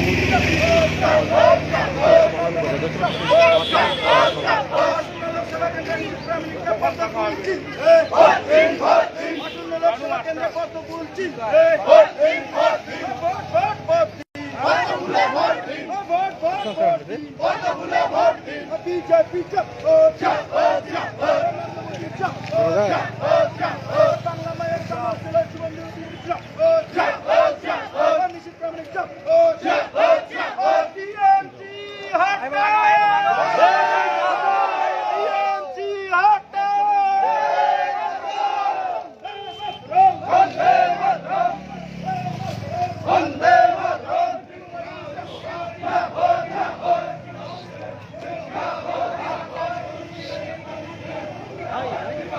BJP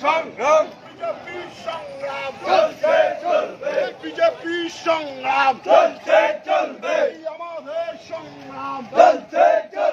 সংগ্রাম। BJP সংগ্রাম চলছে চলবে। বিজেপি সংগ্রাম। চলছে চলবে। আমাদের সংগ্রাম। চলছে চলবে।